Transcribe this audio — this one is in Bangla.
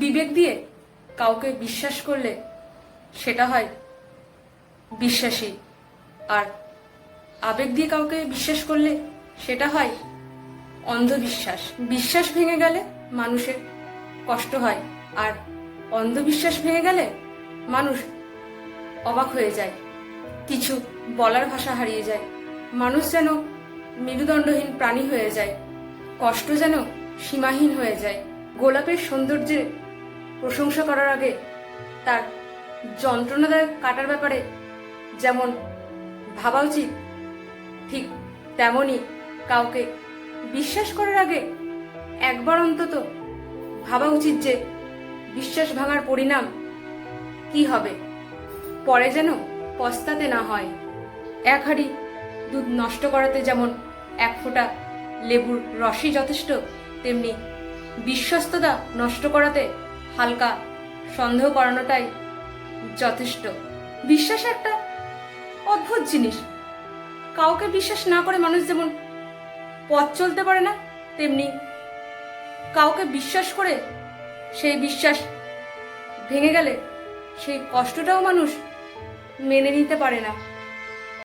বিবেক দিয়ে কাউকে বিশ্বাস করলে সেটা হয় বিশ্বাসী। আর আবেগ দিয়ে কাউকে বিশ্বাস করলে সেটা হয় অন্ধবিশ্বাস। বিশ্বাস ভেঙে গেলে মানুষের কষ্ট হয়, আর অন্ধবিশ্বাস ভেঙে গেলে মানুষ অবাক হয়ে যায়। কিছু বলার ভাষা হারিয়ে যায়। মানুষ যেন মেরুদণ্ডহীন প্রাণী হয়ে যায়। কষ্ট যেন সীমাহীন হয়ে যায়। গোলাপের সৌন্দর্যের প্রশংসা করার আগে তার যন্ত্রণাদায়ক কাটার ব্যাপারে যেমন ভাবা উচিত, ঠিক তেমনই কাউকে বিশ্বাস করার আগে একবার অন্তত ভাবা উচিত যে বিশ্বাস ভাঙার পরিণাম কি হবে। পরে যেন পস্তাতে না হয়। এক হাঁড়ি দুধ নষ্ট করাতে যেমন এক ফোঁটা লেবুর রসই যথেষ্ট, তেমনি বিশ্বস্ততা নষ্ট করাতে হালকা সন্দেহ করানোটাই যথেষ্ট। বিশ্বাস একটা অদ্ভুত জিনিস। কাউকে বিশ্বাস না করে মানুষ যেমন পথ চলতে পারে না, তেমনি কাউকে বিশ্বাস করে সেই বিশ্বাস ভেঙে গেলে সেই কষ্টটাও মানুষ মেনে নিতে পারে না।